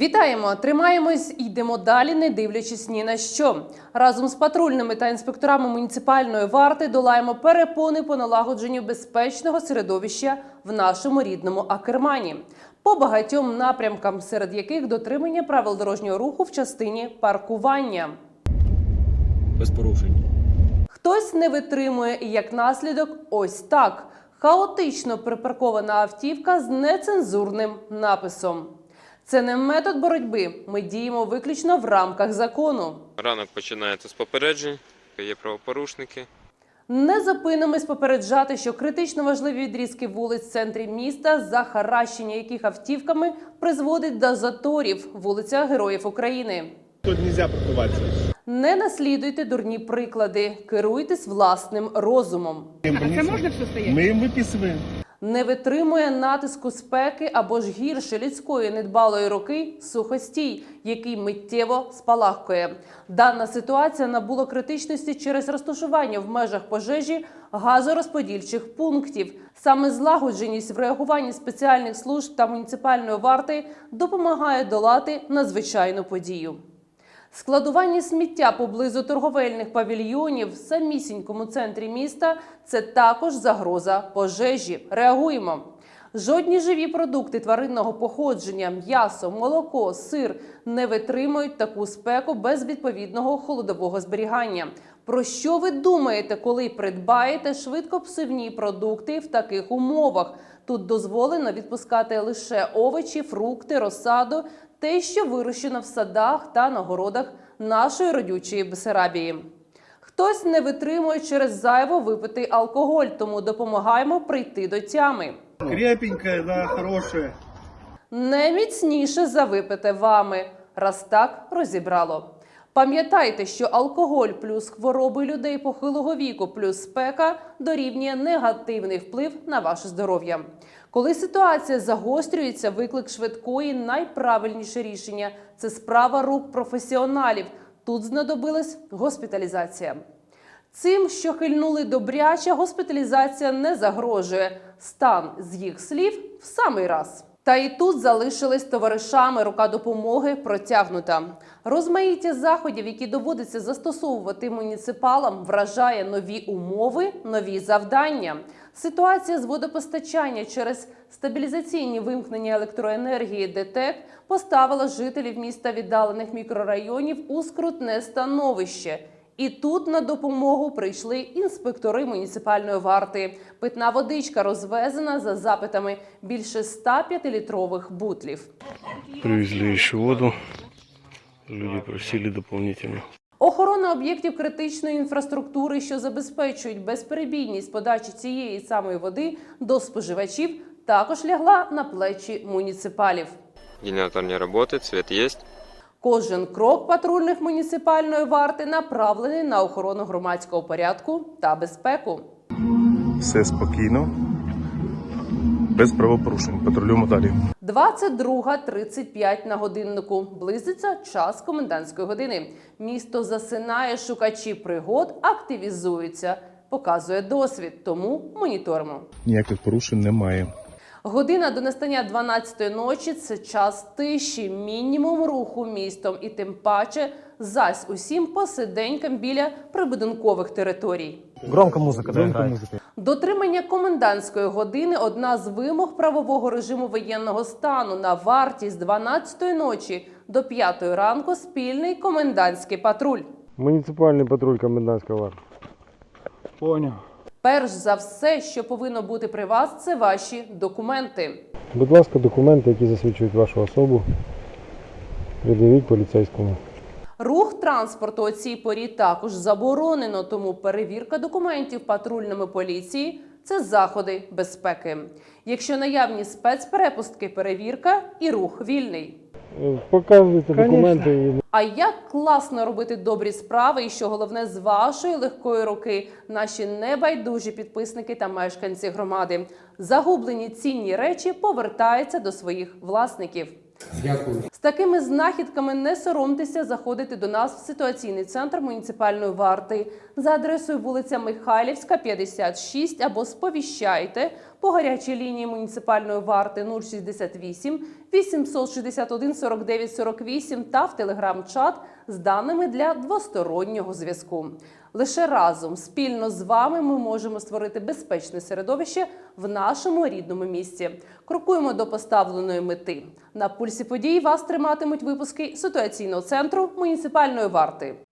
Вітаємо! Тримаємось і йдемо далі, не дивлячись ні на що. Разом з патрульними та інспекторами муніципальної варти долаємо перепони по налагодженню безпечного середовища в нашому рідному Акермані по багатьом напрямкам, серед яких дотримання правил дорожнього руху в частині паркування. без порушень. Хтось не витримує, і як наслідок, ось так хаотично припаркована автівка з нецензурним написом. Це не метод боротьби. Ми діємо виключно в рамках закону. Ранок починається з попереджень, є правопорушники. Не зупинимось попереджати, що критично важливі відрізки вулиць в центрі міста, захаращення яких автівками призводить до заторів. Вулиця Героїв України. Тут нельзя парковаться. Не наслідуйте дурні приклади, керуйтесь власним розумом. А це можна все стояти? Мы им выписываем. Не витримує натиску спеки або ж гірше людської недбалої руки сухостій, який миттєво спалахкує. Дана ситуація набула критичності через розташування в межах пожежі газорозподільчих пунктів. Саме злагодженість в реагуванні спеціальних служб та муніципальної варти допомагає долати надзвичайну подію. Складування сміття поблизу торговельних павільйонів в самісінькому центрі міста це також загроза пожежі. Реагуємо. Жодні живі продукти тваринного походження, м'ясо, молоко, сир не витримують таку спеку без відповідного холодового зберігання. Про що ви думаєте, коли придбаєте швидкопсивні продукти в таких умовах? Тут дозволено відпускати лише овочі, фрукти, розсаду, те, що вирощено в садах та на городах нашої родючої Бесарабії. Хтось не витримує через зайво випитий алкоголь, тому допомагаємо прийти до тями. Крепенькая, да, хорошая. Не міцніше за випите вами, раз так розібрало. Пам'ятайте, що алкоголь плюс хвороби людей похилого віку плюс спека дорівнює негативний вплив на ваше здоров'я. Коли ситуація загострюється, виклик швидкої найправильніше рішення це справа рук професіоналів. Тут знадобилась госпіталізація. Цим, що хильнули добряче, госпіталізація не загрожує. Стан з їх слів в самий раз. Та і тут залишились товаришами. Рука допомоги протягнута. Розмаїття заходів, які доводиться застосовувати муніципалам, вражає нові умови, нові завдання. Ситуація з водопостачання через стабілізаційні вимкнення електроенергії ДТЕК поставила жителів міста віддалених мікрорайонів у скрутне становище. І тут на допомогу прийшли інспектори муніципальної варти. Питна водичка розвезена за запитами більше 105-літрових бутлів. Привезли еще воду. Люди просили дополнительно. Охорона об'єктів критичної інфраструктури, що забезпечують безперебійність подачі цієї самої води до споживачів, також лягла на плечі муніципалів. Генератор не працює, світ є. Кожен крок патрульних муніципальної варти направлений на охорону громадського порядку та безпеку. Все спокійно. Без правопорушень. Патрулюємо далі. 22.35 на годиннику. Близиться час комендантської години. Місто засинає, шукачі пригод активізуються. Показує досвід, тому моніторимо. Ніяких порушень немає. Година до настання 12-ї ночі це час тиші, мінімум руху містом і тим паче зась усім посиденькам біля прибудинкових територій. Громко музика да, Дотримання комендантської години одна з вимог правового режиму воєнного стану на варті з 12-ї ночі до 5-ї ранку спільний комендантський патруль. Муниципальный патруль комендантского варта. Понял. Перш за все, що повинно бути при вас, це ваші документи. Будь ласка, документи, які засвідчують вашу особу, пред'явіть поліцейському. Рух транспорту о цій порі також заборонено, тому перевірка документів патрульними поліції це заходи безпеки. Якщо наявні спецперепустки, перевірка і рух вільний. Показуйте документи і А як класно робити добрі справи, і що головне з вашої легкої руки, наші небайдужі підписники та мешканці громади. Загублені цінні речі повертаються до своїх власників. Дякую. З такими знахідками не соромтеся заходити до нас в ситуаційний центр муніципальної варти за адресою вулиця Михайлівська, 56 або сповіщайте по гарячій лінії муніципальної варти 068 861 49 48 та в телеграм-чат з даними для двостороннього зв'язку. Лише разом спільно з вами ми можемо створити безпечне середовище в нашому рідному місті. Крокуємо до поставленої мети. На пульсі подій вас триматимуть випуски ситуаційного центру муніципальної варти.